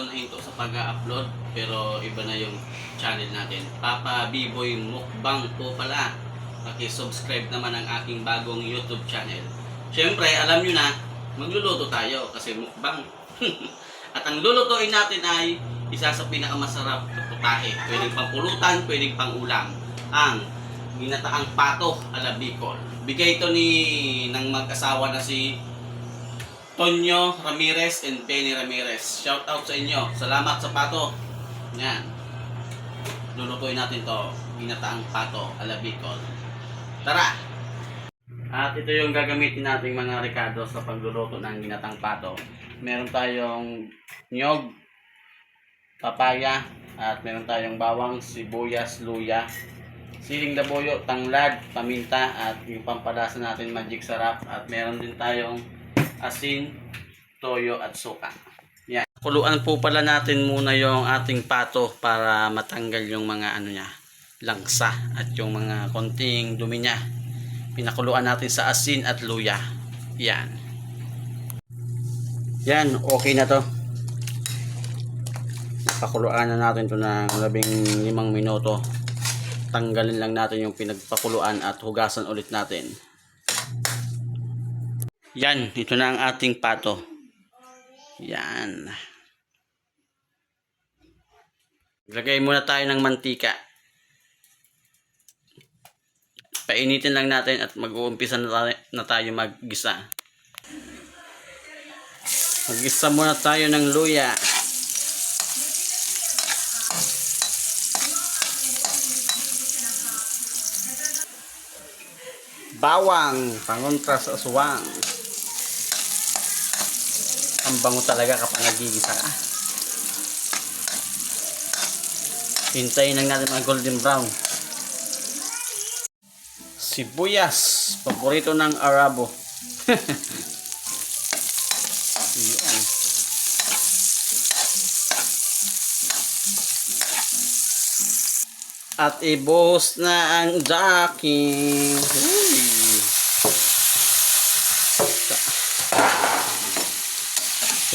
tayo na hinto sa pag-upload pero iba na yung channel natin. Papa B-Boy Mukbang po pala. Paki-subscribe naman ang aking bagong YouTube channel. Siyempre, alam nyo na, magluluto tayo kasi mukbang. At ang lulutuin natin ay isa sa pinakamasarap na putahe. Pwedeng pampulutan, pwedeng pangulam. Ang ginataang pato ala Bicol. Bigay ito ni ng mag-asawa na si Tonyo Ramirez and Penny Ramirez. Shout out sa inyo. Salamat sa pato. Yan. Lulutuin natin to. Ginataang pato ala Bicol. Tara! At ito yung gagamitin nating mga rekado sa pagluluto ng ginatang pato. Meron tayong nyog, papaya, at meron tayong bawang, sibuyas, luya, siling labuyo, tanglad, paminta, at yung pampalasa natin magic sarap. At meron din tayong asin, toyo, at suka. Yan. Kuluan po pala natin muna yung ating pato para matanggal yung mga ano niya, langsa at yung mga konting dumi niya. Pinakuluan natin sa asin at luya. Yan. Yan, okay na to. Pakuluan na natin to ng labing limang minuto. Tanggalin lang natin yung pinagpakuluan at hugasan ulit natin. Yan, ito na ang ating pato. Yan. Lagay muna tayo ng mantika. Painitin lang natin at mag-uumpisa na tayo, na tayo maggisa. Maggisa muna tayo ng luya. Bawang, pangontra sa aswang. Ang bango talaga kapag nagigisa ka. Hintayin lang natin mga golden brown. Sibuyas, paborito ng Arabo. Yan. At ibuhos na ang jacking. Uy.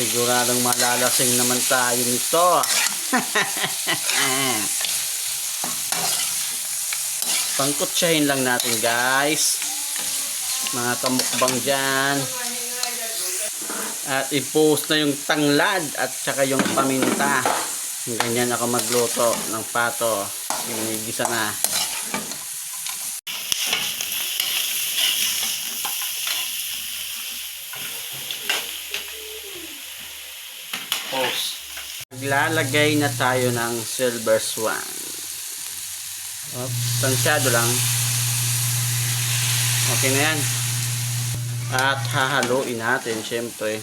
Siguradong malalasing naman tayo nito. Pangkutsahin lang natin guys. Mga kamukbang dyan. At i-post na yung tanglad at saka yung paminta. Ganyan ako magluto ng pato. Ginigisa na. Maglalagay na tayo ng silver swan. Oh, tansyado lang. Okay na yan. At hahaluin natin, syempre.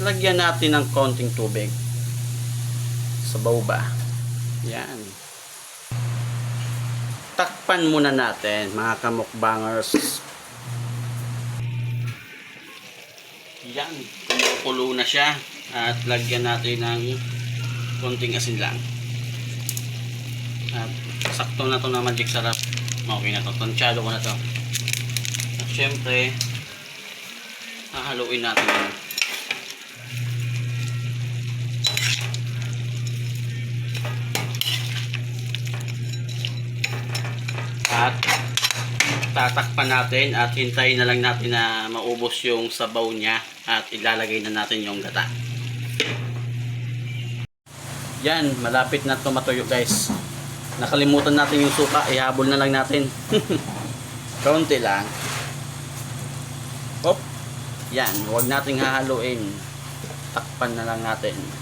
Lagyan natin ng konting tubig. Sabaw ba? Yan. Takpan muna natin, mga kamukbangers. Yan. Kumukulo na siya. At lagyan natin ng konting asin lang. At sakto na to na magic sarap. Okay na to. Tonsyado ko na to. At syempre, hahaluin natin yun. At tatakpan natin at hintayin na lang natin na maubos yung sabaw niya at ilalagay na natin yung gata. Yan, malapit na to matuyo guys. Nakalimutan natin yung suka, ihabol na lang natin. Kaunti lang. Hop. Yan, huwag nating hahaluin. Takpan na lang natin.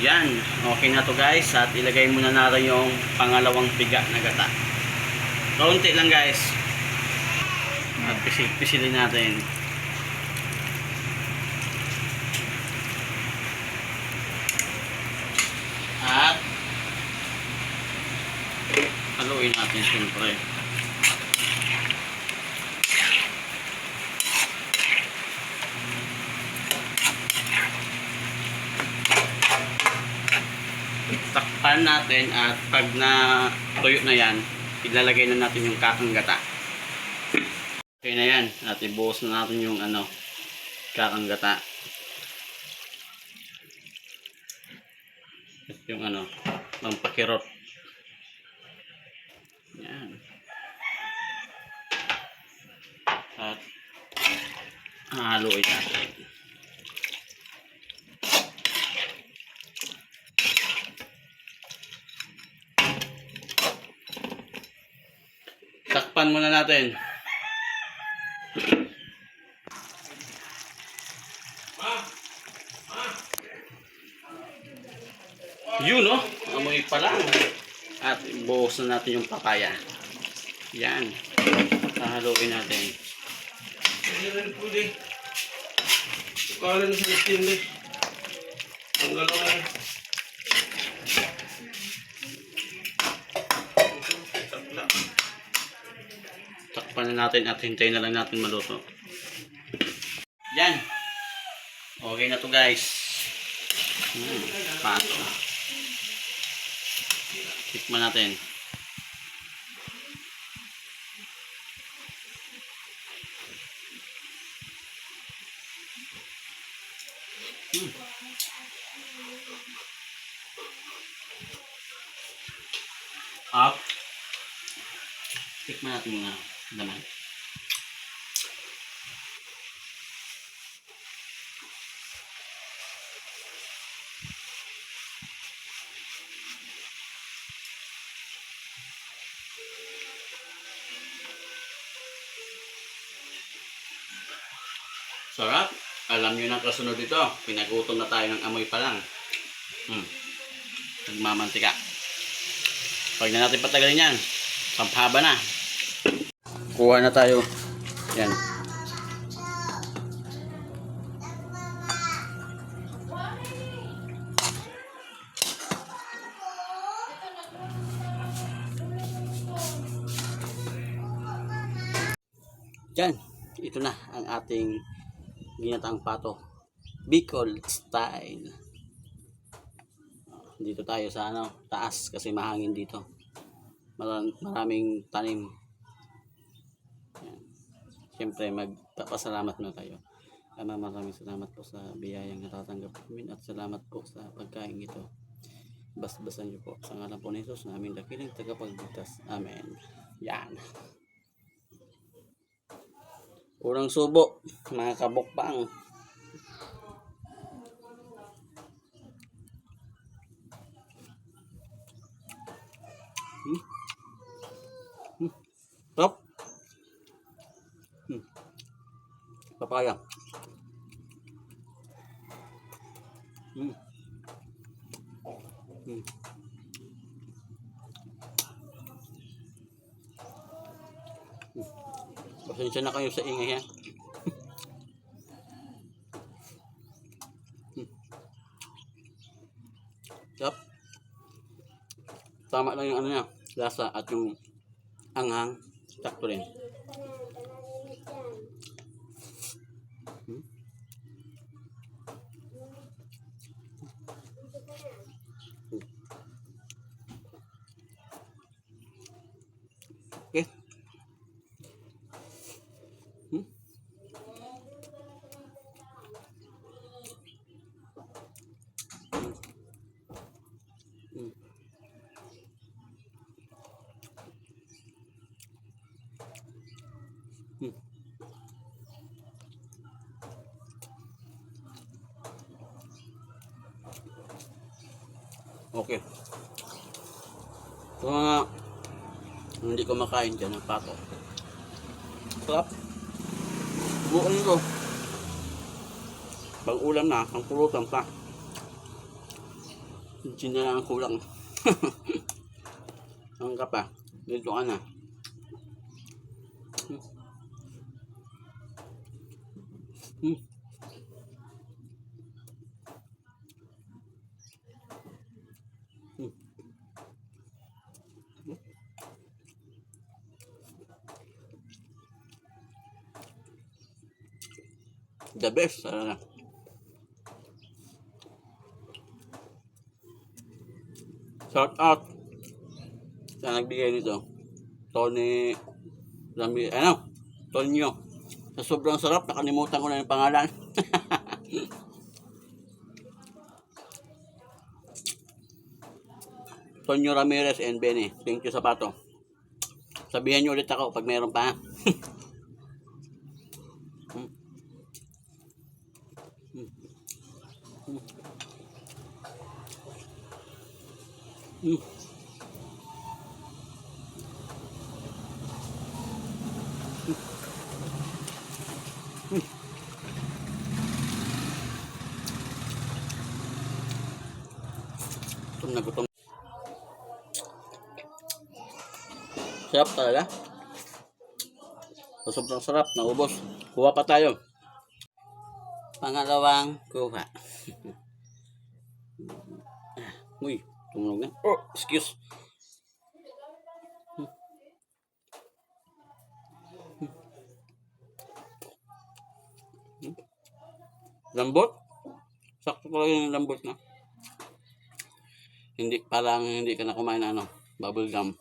Yan, okay na to guys. At ilagay muna natin yung pangalawang piga na gata. Kaunti lang guys. At pisil-pisilin natin. At haluin natin siyempre. Takpan natin at pag na tuyo na yan, ilalagay na natin yung kakang gata. Okay na yan. At ibuhos na natin yung ano, kakang gata. At yung ano, pampakirot. Yan. At haluin natin. Takpan muna natin. Yun, no? Amoy pa lang. At buhos na natin yung papaya. Yan. Hahaluin natin. Hindi rin pwede. Kala na sa stainless. Ang galaw na. Takpan na natin at hintayin na lang natin maluto. Yan. Okay na to guys. Hmm, pato. Tikman natin. Hmm. Up. Tikman natin yung laman. Sarap. Alam nyo ng kasunod ito. Pinagutom na tayo ng amoy pa lang. Hmm. Nagmamantika. Pag na natin patagalin yan, sampaba na. Kuha na tayo. Yan. Yan. Ito na ang ating ginataang pato. Bicol style. Dito tayo sa ano, taas kasi mahangin dito. Maram- maraming tanim. Siyempre, magpapasalamat na tayo. Ama, maraming salamat po sa biyayang natatanggap namin at salamat po sa pagkain ito. Bas-basan niyo po. Sa ngalan po ni Jesus, naming dakilang tagapagligtas. Amen. Yan. Urang subo, mga kabukbang. Hmm. Hmm. Top. Hmm. Papaya. Hmm. Hmm. Pasensya na kayo sa ingay ha. Hmm. Yup. Tama lang yung ano niya, lasa at yung anghang. Sakto rin. Okay. Sa mga hindi ko makain dyan ng pato. Sarap. Bukan ko. Pag ulam na, ang pulutan pa. Hindi na lang ang kulang. ang ka pa. Dito ka na. Hmm. The best talaga. Shout out sa nagbigay nito. Tony Rami, ano? Tonyo. Sa sobrang sarap, nakalimutan ko na yung pangalan. Tonyo Ramirez and Benny. Thank you sa pato. Sabihan niyo ulit ako pag meron pa. ha? Hmm. Hmm. Hmm. Hmm. Gutom na gutom. Sarap talaga. So, sobrang sarap. Naubos. Kuha pa tayo. Pangalawang kuha. Uy, tumunog na. Oh, excuse. Lambot. Sakto talaga yung lambot na. Hindi, parang hindi ka na kumain ng ano, bubble gum.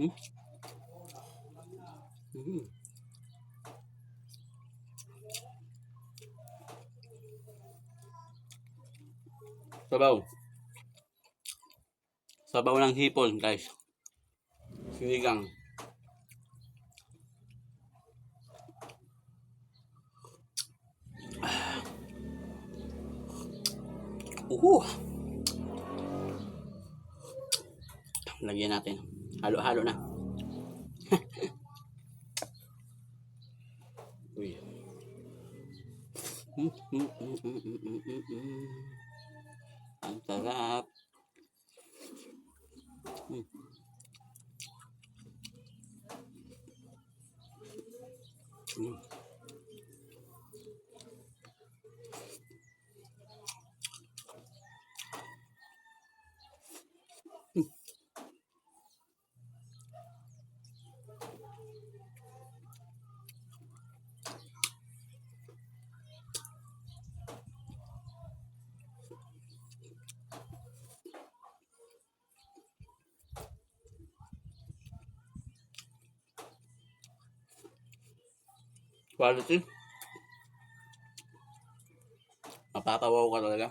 hmm? Hmm. Sabaw. Sabaw ng hipon, guys. Sinigang. Uh. Lagyan natin. Halo-halo na. Uy. Mm, mm, mm, mm, mm, mm, mm, Mm. Quality. Mapatawaw ka talaga.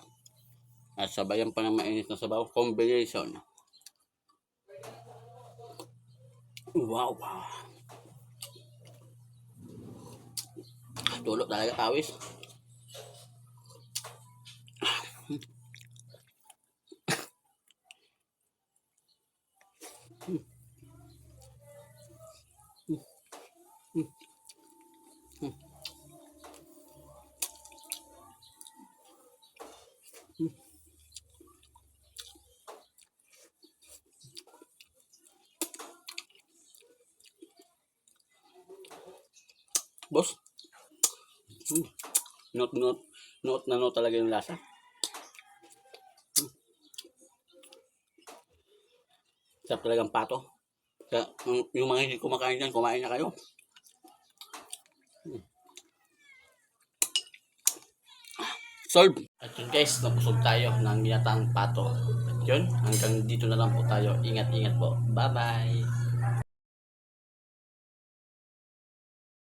At sabayan pa ng mainit na sabaw. Combination. Wow. Tulo talaga pawis. Boss. Hmm. Not, not, not na not talaga yung lasa. Hmm. Sarap talagang pato. Kaya, yung, yung mga hindi kumakain dyan, kumain na kayo. Hmm. Solve! At yun guys, nabusog tayo ng ginatang pato. At yun, hanggang dito na lang po tayo. Ingat-ingat po. Bye-bye!